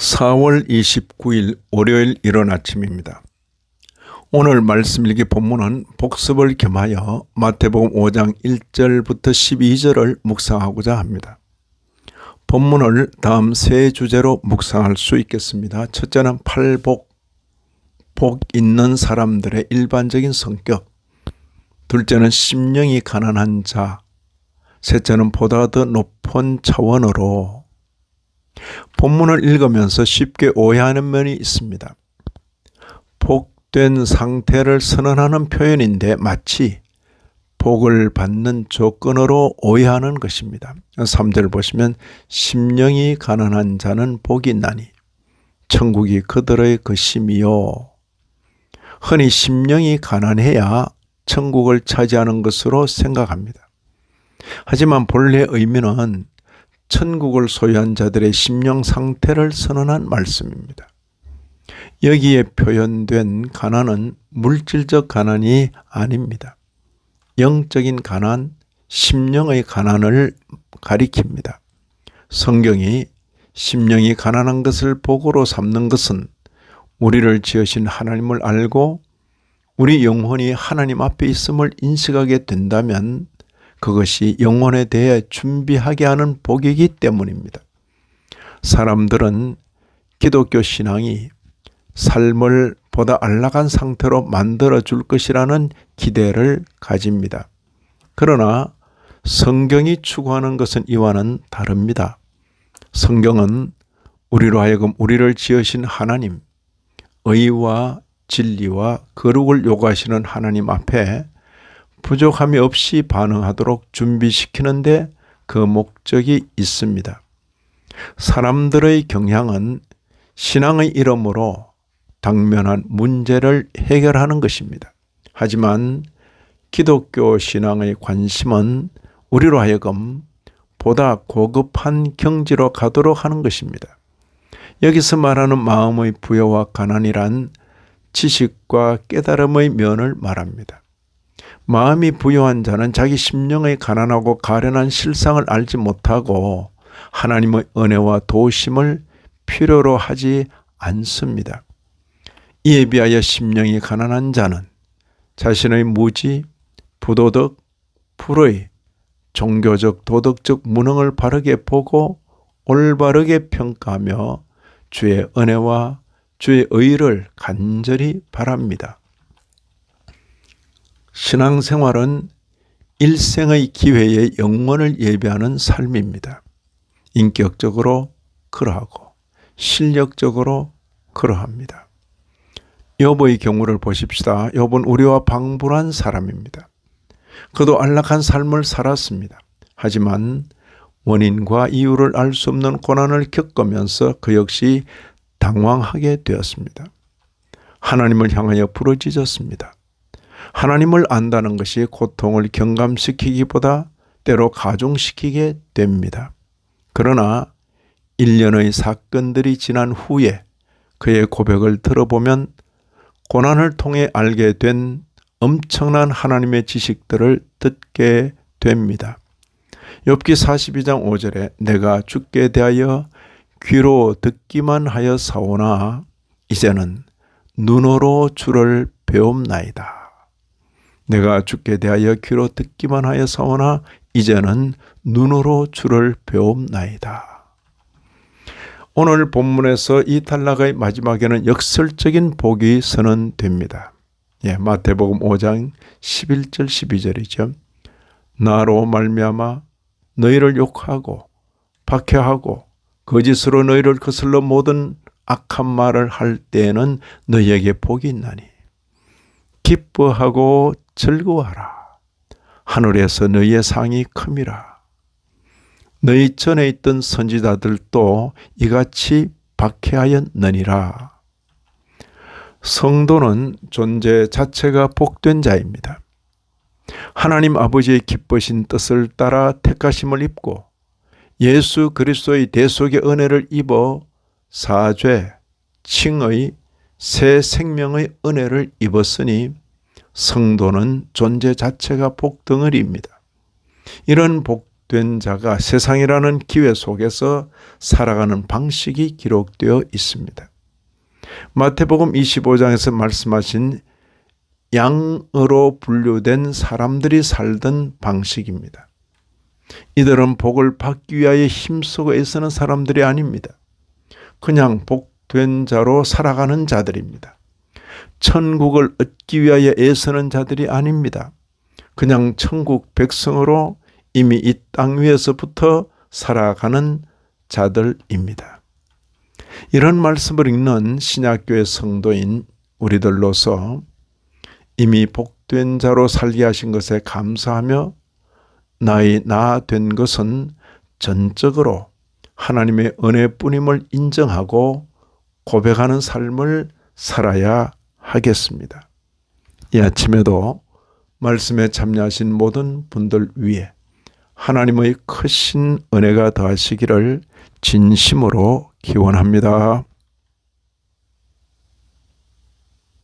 4월 29일 월요일 이른 아침입니다. 오늘 말씀 일기 본문은 복습을 겸하여 마태복음 5장 1절부터 12절을 묵상하고자 합니다. 본문을 다음 세 주제로 묵상할 수 있겠습니다. 첫째는 팔복, 복 있는 사람들의 일반적인 성격. 둘째는 심령이 가난한 자. 셋째는 보다 더 높은 차원으로 본문을 읽으면서 쉽게 오해하는 면이 있습니다. 복된 상태를 선언하는 표현인데 마치 복을 받는 조건으로 오해하는 것입니다. 3절 보시면 심령이 가난한 자는 복이 있나니 천국이 그들의 것임이요. 흔히 심령이 가난해야 천국을 차지하는 것으로 생각합니다. 하지만 본래 의미는 천국을 소유한 자들의 심령 상태를 선언한 말씀입니다. 여기에 표현된 가난은 물질적 가난이 아닙니다. 영적인 가난, 심령의 가난을 가리킵니다. 성경이 심령이 가난한 것을 복으로 삼는 것은 우리를 지으신 하나님을 알고 우리 영혼이 하나님 앞에 있음을 인식하게 된다면 그것이 영혼에 대해 준비하게 하는 복이기 때문입니다. 사람들은 기독교 신앙이 삶을 보다 안락한 상태로 만들어 줄 것이라는 기대를 가집니다. 그러나 성경이 추구하는 것은 이와는 다릅니다. 성경은 우리로 하여금 우리를 지으신 하나님, 의와 진리와 거룩을 요구하시는 하나님 앞에 부족함이 없이 반응하도록 준비시키는데 그 목적이 있습니다. 사람들의 경향은 신앙의 이름으로 당면한 문제를 해결하는 것입니다. 하지만 기독교 신앙의 관심은 우리로 하여금 보다 고급한 경지로 가도록 하는 것입니다. 여기서 말하는 마음의 부여와 가난이란 지식과 깨달음의 면을 말합니다. 마음이 부여한 자는 자기 심령의 가난하고 가련한 실상을 알지 못하고 하나님의 은혜와 도심을 필요로 하지 않습니다. 이에 비하여 심령이 가난한 자는 자신의 무지, 부도덕, 불의, 종교적, 도덕적 무능을 바르게 보고 올바르게 평가하며 주의 은혜와 주의 의를 간절히 바랍니다. 신앙생활은 일생의 기회에 영원을 예배하는 삶입니다. 인격적으로 그러하고 실력적으로 그러합니다. 여보의 경우를 보십시다. 여보는 우리와 방불한 사람입니다. 그도 안락한 삶을 살았습니다. 하지만 원인과 이유를 알 수 없는 고난을 겪으면서 그 역시 당황하게 되었습니다. 하나님을 향하여 부러지졌습니다. 하나님을 안다는 것이 고통을 경감시키기보다 때로 가중시키게 됩니다. 그러나 1년의 사건들이 지난 후에 그의 고백을 들어보면 고난을 통해 알게 된 엄청난 하나님의 지식들을 듣게 됩니다. 엽기 42장 5절에 내가 죽게 대하여 귀로 듣기만 하여 사오나 이제는 눈으로 주를 배움나이다. 내가 주께 대하여 귀로 듣기만 하여 사오나 이제는 눈으로 주를 배움나이다. 오늘 본문에서 이 탈락의 마지막에는 역설적인 복이 선언됩니다. 예, 마태복음 5장 11절 12절이죠. 나로 말미암아 너희를 욕하고 박해하고 거짓으로 너희를 거슬러 모든 악한 말을 할 때에는 너희에게 복이 있나니 기뻐하고 즐거워하라. 하늘에서 너희의 상이 큼이라. 너희 전에 있던 선지자들도 이같이 박해하였느니라. 성도는 존재 자체가 복된 자입니다. 하나님 아버지의 기쁘신 뜻을 따라 택하심을 입고 예수 그리스도의 대속의 은혜를 입어 사죄, 칭의, 새 생명의 은혜를 입었으니 성도는 존재 자체가 복덩어리입니다. 이런 복 복된 자가 세상이라는 기회 속에서 살아가는 방식이 기록되어 있습니다. 마태복음 25장에서 말씀하신 양으로 분류된 사람들이 살던 방식입니다. 이들은 복을 받기 위하여 힘쓰고 애쓰는 사람들이 아닙니다. 그냥 복된 자로 살아가는 자들입니다. 천국을 얻기 위하여 애쓰는 자들이 아닙니다. 그냥 천국 백성으로 이미 이 땅 위에서부터 살아가는 자들입니다. 이런 말씀을 읽는 신약교회 성도인 우리들로서 이미 복된 자로 살게 하신 것에 감사하며 나의 나 된 것은 전적으로 하나님의 은혜뿐임을 인정하고 고백하는 삶을 살아야 하겠습니다. 이 아침에도 말씀에 참여하신 모든 분들 위해 하나님의 크신 은혜가 더하시기를 진심으로 기원합니다.